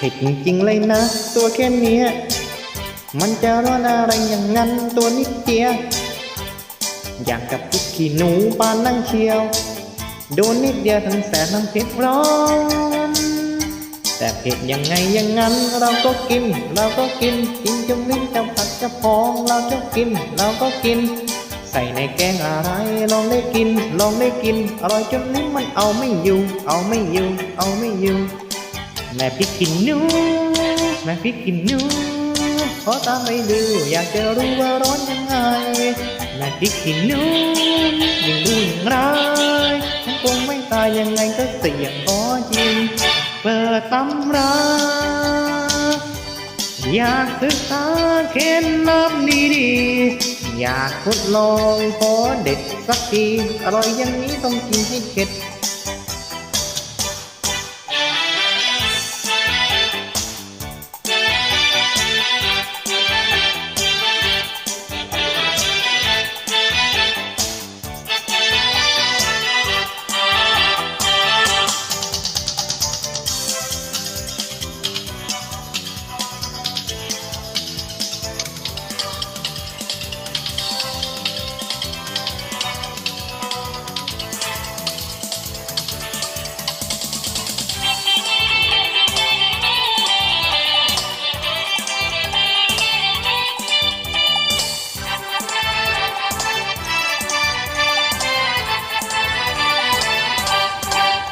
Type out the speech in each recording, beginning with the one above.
ผิดจริงๆเลยนะ ตัวแค่นี้มันจะร้อนอะไรอย่างนั้นตัวนิดเดียวอยากกับพริกขี้หนูปานนั่งเชียว โดนนิดเดียวทั้งแสบทั้งเผ็ดร้อน แต่เผ็ดยังไงอย่างนั้น เราก็กิน เราก็กิน กินจนลิ้นจะผัดจะพอง เราจะกิน เราก็กิน ใส่ในแกงอะไร ลองได้กิน ลองได้กิน อร่อยจนลิ้นมันเอาไม่อยู่ เอาไม่อยู่ เอาไม่อยู่ แม่พริกขี้หนูแม่พริกขี้หนูขอตามไปดูอยากจะรู้ว่าร้อนยังไงแม่พริกขี้หนูยิ่งดูยิ่งร้ายฉันคงไม่ตายยังไงก็เสี่ยงขอจริงเปิดตำราอยากศึกษาเคล็ดลับดีๆอยากทดลองขอเด็ดสักทีอร่อยอย่างนี้ต้องกินให้เข็ด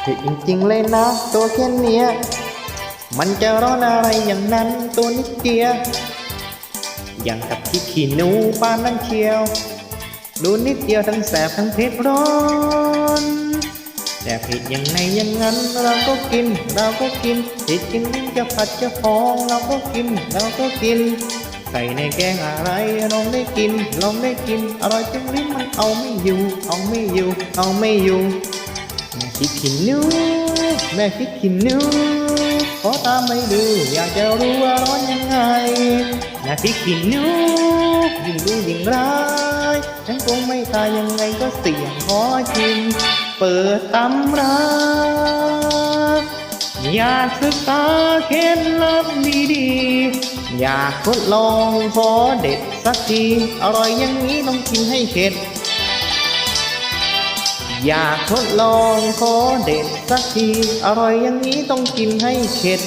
ผิดจริงๆเลยนะ ตัวแค่เนี้ย มันจะร้อนอะไรอย่างนั้นตัวนิดเดียวอย่างกับที่ขี้หนูปานนั่นเชียว ดูนิดเดียวทั้งแสบทั้งเผ็ดร้อน แต่ผิดยังไงอย่างนั้น เราก็กิน เราก็กินผิดจริงจะผัดจะฟองเราก็กิน เราก็กิน ใส่ในแกงอะไรลองได้กินลองได้กินอร่อยจนลิ้นมันเอาไม่อยู่ เอาไม่อยู่ เอาไม่อยู่ แม่พริกขี้หนูแม่พริกขี้หนูขอตามไปดูอยากจะรู้ว่าร้อนยังไงแม่พริกขี้หนูยิ่งดูยิ่งร้ายฉันคงไม่ตายยังไงก็เสี่ยงขอจริงเปิดตำราอยากศึกษาเคล็ดลับดีๆ อยากทดลองขอเด็ดสักที อร่อยอย่างนี้ต้องกินให้เข็ด อยากทดลองขอเด็ดสักที อร่อยอย่างนี้ต้องกินให้เข็ด